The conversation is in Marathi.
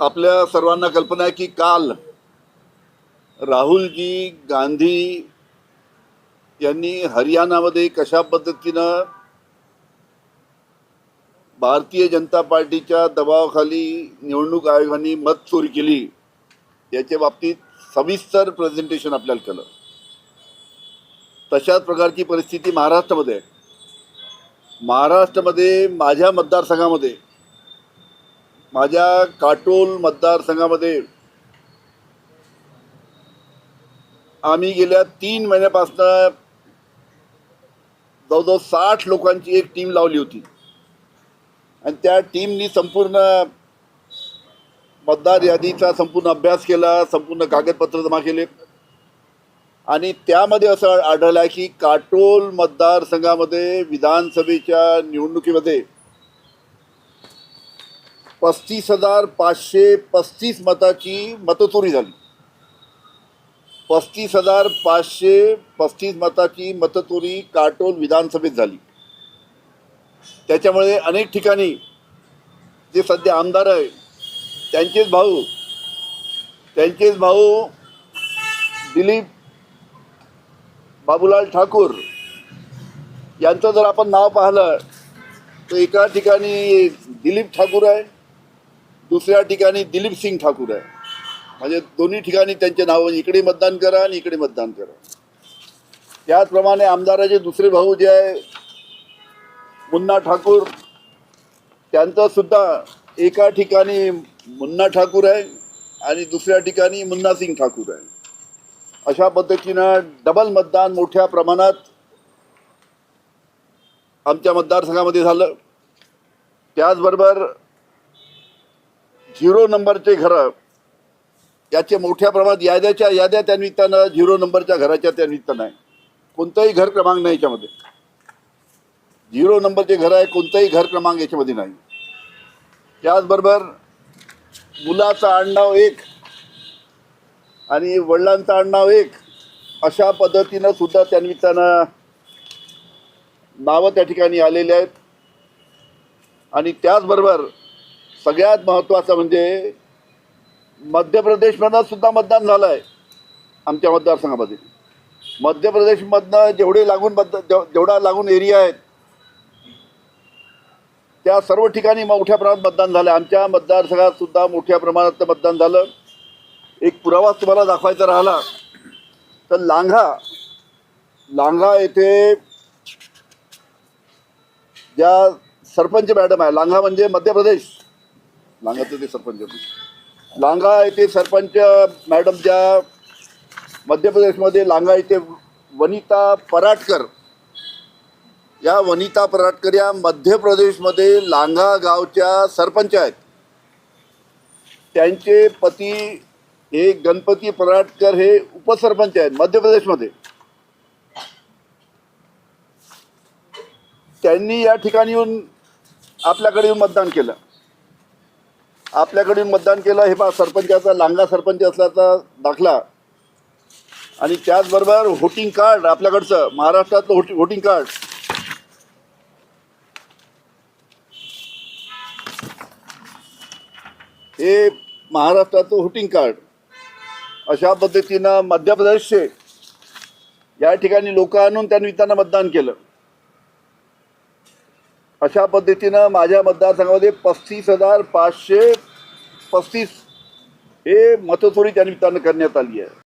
आपल्या सर्वांना कल्पना आहे की काल राहुलजी गांधी यांनी हरियाणामध्ये कशा पद्धतीनं भारतीय जनता पार्टीच्या दबावाखाली निवडणूक आयोगाने मत चोरी केली याच्या बाबतीत सविस्तर प्रेझेंटेशन आपल्याला केलं. तशाच प्रकारची परिस्थिती महाराष्ट्रामध्ये महाराष्ट्रामध्ये माझ्या मतदारसंघामध्ये माझ्या काटोल मतदारसंघामध्ये आम्ही गेल्या तीन महिन्यापासून जवळजवळ साठ लोकांची एक टीम लावली होती. आणि त्या टीमनी संपूर्ण मतदार यादीचा संपूर्ण अभ्यास केला संपूर्ण कागदपत्र जमा केले. आणि त्यामध्ये असं आढळलं आहे की काटोल मतदारसंघामध्ये विधानसभेच्या निवडणुकीमध्ये पस्तीस हजार पाचशे पस्तीस मताची मतचोरी झाली. पस्तीस हजार पाचशे पस्तीस मताची मतचोरी काटोल विधानसभेत झाली. त्याच्यामुळे अनेक ठिकाणी जे सध्या आमदार आहे त्यांचेच भाऊ त्यांचेच भाऊ दिलीप बाबूलाल ठाकूर यांचं जर आपण नाव पाहिलं तर एका ठिकाणी दिलीप ठाकूर आहे दुसऱ्या ठिकाणी दिलीप सिंग ठाकूर आहे. म्हणजे दोन्ही ठिकाणी त्यांचे नाव म्हणजे इकडे मतदान करा आणि इकडे मतदान करा. त्याचप्रमाणे आमदाराचे दुसरे भाऊ जे आहे मुन्ना ठाकूर त्यांचं सुद्धा एका ठिकाणी मुन्ना ठाकूर आहे आणि दुसऱ्या ठिकाणी मुन्ना सिंग ठाकूर आहे. अशा पद्धतीनं डबल मतदान मोठ्या प्रमाणात आमच्या मतदारसंघामध्ये झालं. त्याचबरोबर झिरो नंबरचे घरं याचे मोठ्या प्रमाणात याद्याच्या याद्या त्या निमित्तानं झिरो नंबरच्या घराच्या त्या निमित्तानं आहे. कोणताही घर क्रमांक नाही याच्यामध्ये. झिरो नंबरचे घर आहे कोणताही घर क्रमांक याच्यामध्ये नाही. त्याचबरोबर मुलाचं आडनाव एक आणि वडिलांचं आडनाव एक अशा पद्धतीनं सुद्धा त्या निमित्तानं नावं त्या ठिकाणी आलेली आहेत. आणि त्याचबरोबर सगळ्यात महत्त्वाचं म्हणजे मध्य प्रदेशमधनं सुद्धा मतदान झालं आहे आमच्या मतदारसंघामध्ये. मध्य प्रदेशमधनं जेवढे लागून मतदा जेवढा लागून एरिया आहेत त्या सर्व ठिकाणी मोठ्या प्रमाणात मतदान झालं आमच्या मतदारसंघात सुद्धा मोठ्या प्रमाणात मतदान झालं. एक पुरावा तुम्हाला दाखवायचा राहिला तर लांघा. लांघा येथे ज्या सरपंच मॅडम आहे लांघा म्हणजे मध्य प्रदेश. लांगाचं ते सरपंच होते. येथे सरपंच मॅडम ज्या मध्य प्रदेशमध्ये लांगा येथे वनिता पराटकर या वनिता पराटकर या मध्य प्रदेशमध्ये लांगा गावच्या सरपंच आहेत. त्यांचे पती हे गणपती पराटकर हे उपसरपंच आहेत मध्य प्रदेशमध्ये. त्यांनी या ठिकाणी येऊन आपल्याकडे येऊन मतदान केलं. आपल्याकडे मतदान केलं हे पहा सरपंचाचा लांगा सरपंच असल्याचा दाखला. आणि त्याचबरोबर व्होटिंग कार्ड आपल्याकडचं महाराष्ट्रातलं व्होटिंग व्होटिंग कार्ड हे महाराष्ट्राचं व्होटिंग कार्ड अशा पद्धतीनं मध्य प्रदेशचे या ठिकाणी लोक आणून त्यांनी त्यांना मतदान केलं. अशा पद्धतीनं माझ्या मतदारसंघामध्ये पस्तीस हजार पाचशे पस्तीस हे मतचोरी त्या निमित्तानं करण्यात आली आहे.